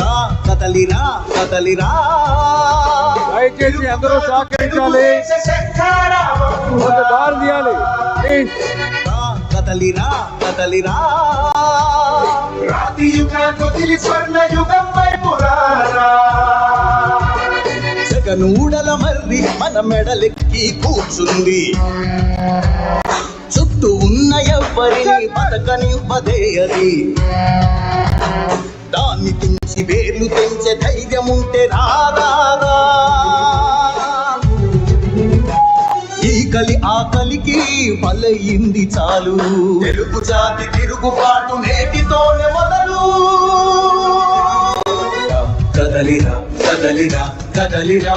రా కదలిరా కదలిరా దయచేసి అందరూ సహకరించాలి. దారి తీయాలి. కదలిరా కదలిరా రాతి యుగాన్ని వదిలి స్వర్ణ యుగం వైపు రారా. మెడలెక్కి కూర్చుంది. చుట్టూ ఉన్న ఎవ్వరిని బతకనివ్వదే అది. దాన్ని తెంచి వేర్లు తెంచే ధైర్యం ఉంటే రాదా? ఈ కలి ఆకలికి బలయింది చాలు. తెలుగు జాతి తిరుగుబాటు నేటితోనే మొదలు. కదలిరా కదలిరా కదలిరా.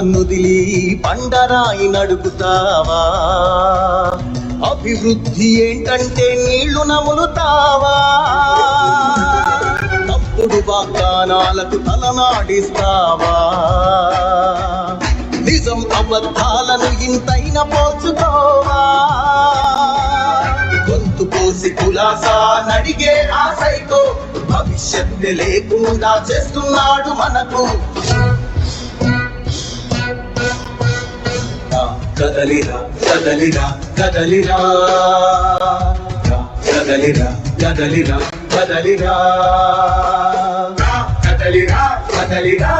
నుదిలి పండరాయి నడుపుతావా? అభివృద్ధి ఏంటంటే నీళ్ళు నములుతావా? తప్పుడు వాగ్దానాలకు తలనాడిస్తావా? నిజం అబద్ధాలను ఇంతైన పోచుకోవా గొంతు పోసి కులాసా నడిగే ఆశైకో భవిష్యత్తు లేకుండా చేస్తున్నాడు మనకు. కదలిరా కదలిరా కదలిరా. కదలిరా కదలిరా కదలిరా. కదలిరా కదలిరా.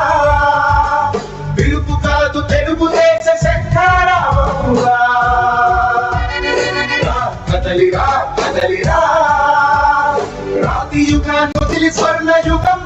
పిలుపు కాదు తెలుగు దేశ కదలిరా కదలిరా. రాతి యుగాన్ని స్వర్ణ యుగం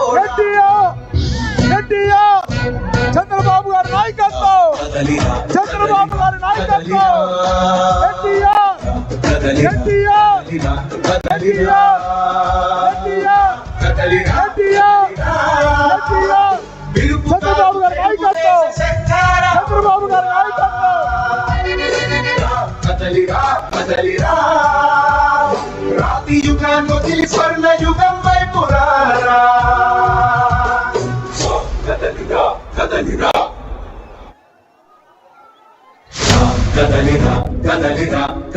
చంద్రబాబు గారి నాయకత్వం. ఎన్టీఆర్ ఎన్టీఆర్ ఎన్టీఆర్ చంద్రబాబు గారి నాయకత్వం. చంద్రబాబు గారి నాయకత్వం. కదలిరా కదలిరా. రాతి యుగాన్ని స్వర్ణ యుగం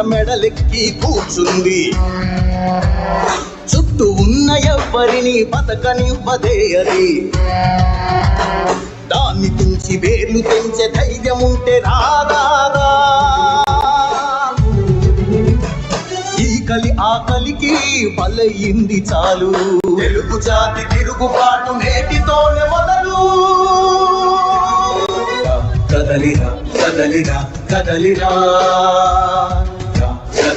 మర్రి మెడలెక్కి కూర్చుంది. చుట్టూ ఉన్న ఎవ్వరిని బతకనివ్వదే అది దాన్ని తుంచి వేర్లు తెంచే ధైర్యం ఉంటే ఆకలికి బలయింది చాలు. తెలుగు జాతి తిరుగుబాటు నేటితోనే మొదలు. కదలిరా కదలిరా కదలిరా.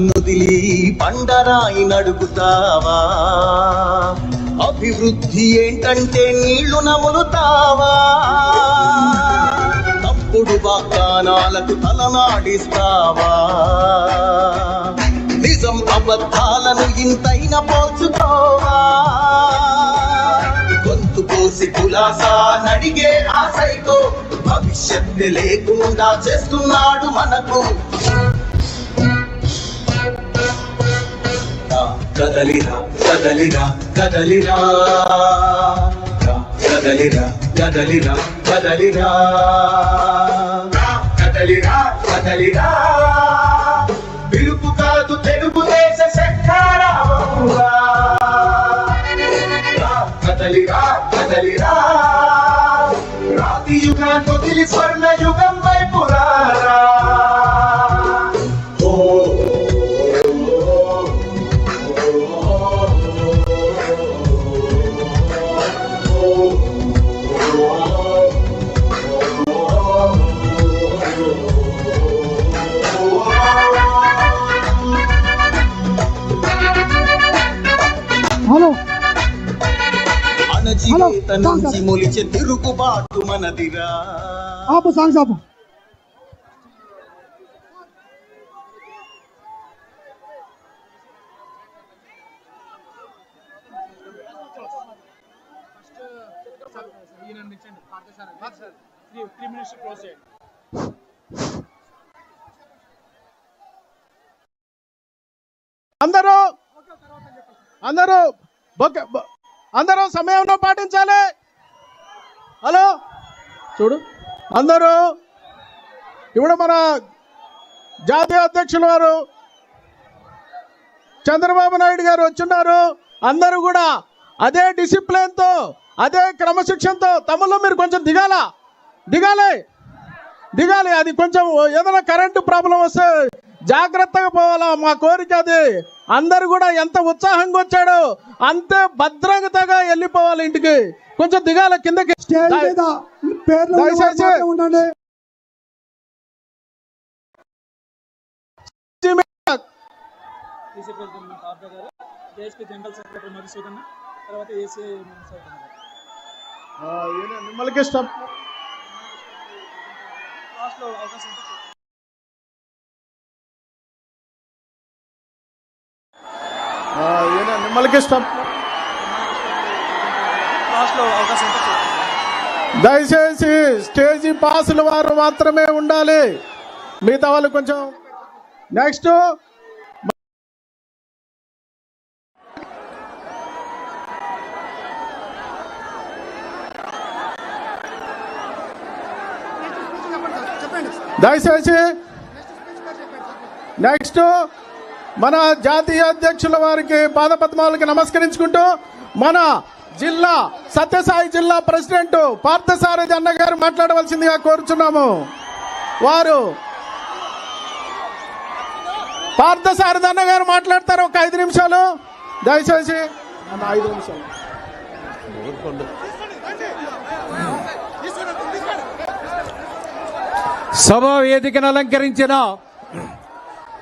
బంగారాన్నుదిలి పండరాయి నడుగుతావా అభివృద్ధి ఏంటంటే నీళ్ళు నములుతావా? తప్పుడు వాగ్దానాలకు తలనాడిస్తావా? నిజం అబద్ధాలను ఇంతైన పోల్చుకోవా? గొంతు కోసి కులాసా నడిగే ఆశైకో భవిష్యత్తు లేకుండా చేస్తున్నాడు మనకు. కదలిరా కదలిరా కదలిరా కదలిరా కదలిరా కదలిరా కదలిరా కదలిరా పిలుపు కాదు తెలుగు దేశ కదలిరా కదలిరా రాతి యుగాన్ని వదిలి స్వర్ణ యుగం వైపు చేసే తిరుగుబాటు మనదిరా. ఆపు సాంగ్స్ ఆపు. అందరూ అందరూ అందరూ సమయంలో పాటించాలి. హలో? చూడు. అందరూ ఇప్పుడు మన జాతీయ అధ్యక్షుల వారు చంద్రబాబు నాయుడు గారు వచ్చున్నారు. అందరూ కూడా అదే డిసిప్లిన్తో అదే క్రమశిక్షణతో తమలో మీరు కొంచెం దిగాల? దిగాలి. దిగాలి. అది కొంచెం ఏదైనా కరెంటు ప్రాబ్లం వస్తే జాగ్రత్తగా పోవాలా? మా కోరిక అది. అందరు కూడా ఎంత ఉత్సాహంగా వచ్చాడో అంతే భద్రంగా వెళ్ళిపోవాలి ఇంటికి. కొంచెం దిగాల కిందకి. స్టేజ్ మీద చూద్దాం. దయచేసి స్టేజీ పాసుల వారు మాత్రమే ఉండాలి. మిగతా వాళ్ళు కొంచెం నెక్స్ట్. దయచేసి నెక్స్ట్. మన జాతీయ అధ్యక్షుల వారికి పాదపద్మాలకి నమస్కరించుకుంటూ మన జిల్లా సత్యసాయి జిల్లా ప్రెసిడెంట్ పార్థసారథి అన్న గారు మాట్లాడవలసిందిగా కోరుచున్నాము. వారు పార్థసారథి అన్న గారు మాట్లాడతారు ఒక ఐదు నిమిషాలు. దయచేసి ఐదు నిమిషాలు. సభ వేదికను అలంకరించిన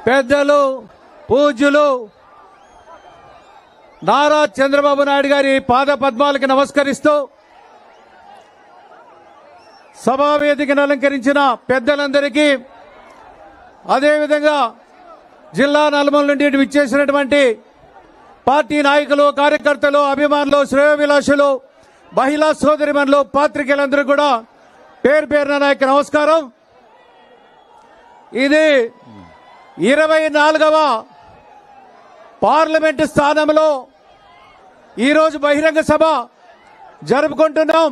పెద్దలు పూజ్యులు నారా చంద్రబాబు నాయుడు గారి పాద పద్మాలకి నమస్కరిస్తూ సభావేదికను అలంకరించిన పెద్దలందరికీ అదేవిధంగా జిల్లా నలుమల నుండి విచ్చేసినటువంటి పార్టీ నాయకులు కార్యకర్తలు అభిమానులు శ్రేయోభిలాషులు మహిళా సోదరిమణులు పాత్రికేయులందరూ కూడా పేరు పేరున నాయకు నమస్కారం. ఇది ఇరవై నాలుగవ పార్లమెంటు స్థానంలో ఈరోజు బహిరంగ సభ జరుపుకుంటున్నాం.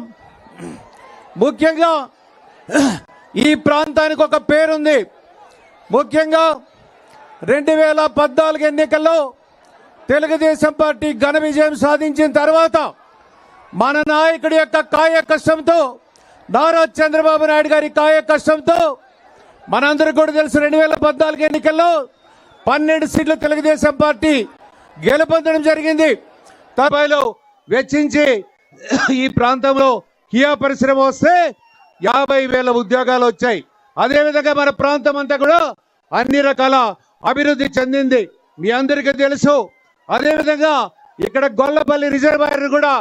ముఖ్యంగా ఈ ప్రాంతానికి ఒక పేరుంది. ముఖ్యంగా రెండు వేల పద్నాలుగు ఎన్నికల్లో తెలుగుదేశం పార్టీ ఘన విజయం సాధించిన తర్వాత మన నాయకుడి యొక్క కాయ కష్టంతో నారా చంద్రబాబు నాయుడు గారి కాయ కష్టంతో మనందరికీ కూడా తెలుసు రెండు వేల పద్నాలుగు ఎన్నికల్లో పన్నెండు సీట్లు తెలుగుదేశం పార్టీ గెలుపొందడం జరిగింది. తొంభైలో వెచ్చించి ఈ ప్రాంతంలో కియా పరిశ్రమ వస్తే యాభై వేల ఉద్యోగాలు వచ్చాయి. అదేవిధంగా మన ప్రాంతం అంతా కూడా అన్ని రకాల అభివృద్ధి చెందింది. మీ అందరికీ తెలుసు. అదేవిధంగా ఇక్కడ గొల్లపల్లి రిజర్వాయర్ కూడా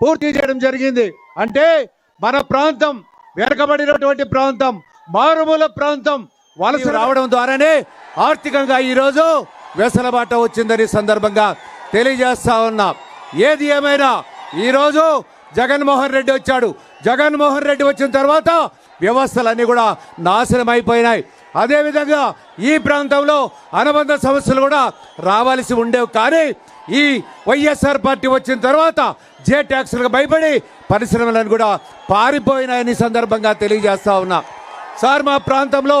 పూర్తి చేయడం జరిగింది. అంటే మన ప్రాంతం వెనకబడినటువంటి ప్రాంతం మారుమూల ప్రాంతం వలస రావడం ద్వారానే ఆర్థికంగా ఈరోజు వెసలబాట వచ్చిందని సందర్భంగా తెలియజేస్తా ఉన్నా. ఏది ఏమైనా ఈరోజు జగన్మోహన్ రెడ్డి వచ్చాడు. జగన్మోహన్ రెడ్డి వచ్చిన తర్వాత వ్యవస్థలన్నీ కూడా నాశనం అయిపోయినాయి. అదేవిధంగా ఈ ప్రాంతంలో అనుబంధ సమస్యలు కూడా రావాల్సి ఉండేవి. కానీ ఈ వైఎస్ఆర్ పార్టీ వచ్చిన తర్వాత జే ట్యాక్స్లకు భయపడి పరిశ్రమలను కూడా పారిపోయినాయని సందర్భంగా తెలియజేస్తా ఉన్నా. సార్ మా ప్రాంతంలో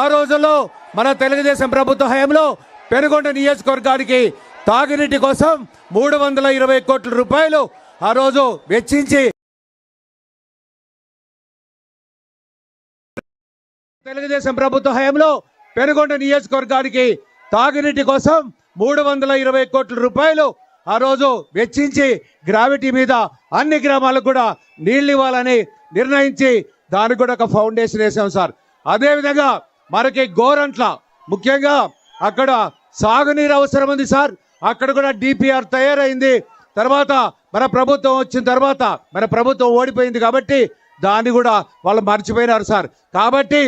ఆ రోజుల్లో మన తెలుగుదేశం ప్రభుత్వ హయాంలో పెనుగొండ నియోజకవర్గానికి తాగునీటి కోసం మూడు వందల ఇరవై కోట్ల రూపాయలు ఆ రోజు వెచ్చించి తెలుగుదేశం ప్రభుత్వ హయాంలో పెనుగొండ నియోజకవర్గానికి తాగునీటి కోసం మూడు వందల ఇరవై కోట్ల రూపాయలు ఆ రోజు వెచ్చించి గ్రావిటీ మీద అన్ని గ్రామాలకు కూడా నీళ్ళు ఇవ్వాలని నిర్ణయించి దానికి కూడా ఒక ఫౌండేషన్ వేసాం సార్. అదేవిధంగా మనకి గోరంట్ల. ముఖ్యంగా అక్కడ సాగునీరు అవసరం ఉంది సార్. అక్కడ కూడా డిపిఆర్ తయారైంది. తర్వాత మన ప్రభుత్వం వచ్చిన తర్వాత మన ప్రభుత్వం ఓడిపోయింది కాబట్టి దాన్ని కూడా వాళ్ళు మర్చిపోయినారు సార్. కాబట్టి